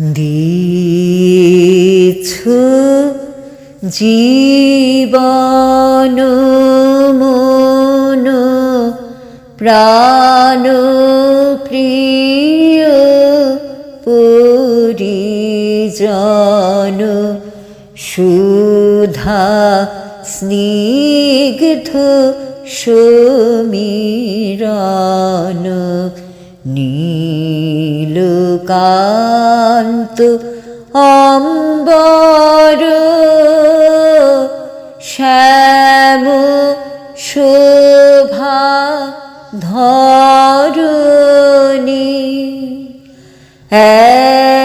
দিছ জীবন মন প্রাণ প্রিয় পরিজন সুধা স্নিগ্ধ সমীরণ নীলকান্ত অম্বর। শ্যাম শোভা ধরণী।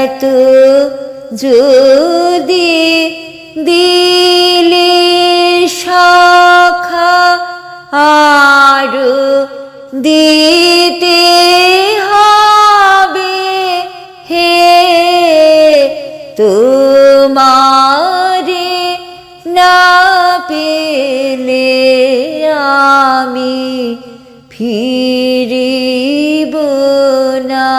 এত যদি দিলে শাখা আর দিতে তোমারে না পেলে আমি ফিরিব না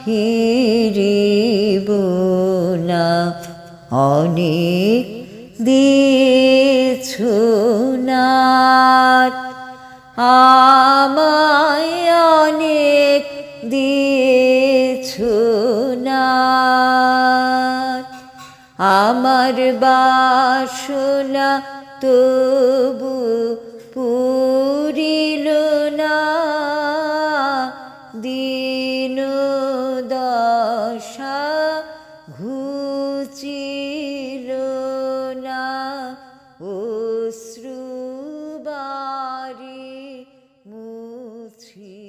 ফিরিব না। অনেক দিছ নাথ আমায় অনেক দিছ আমার বাসনা তবু পুরিল না। দিন দশা ঘুচিল না। অশ্রুবারি মুছিল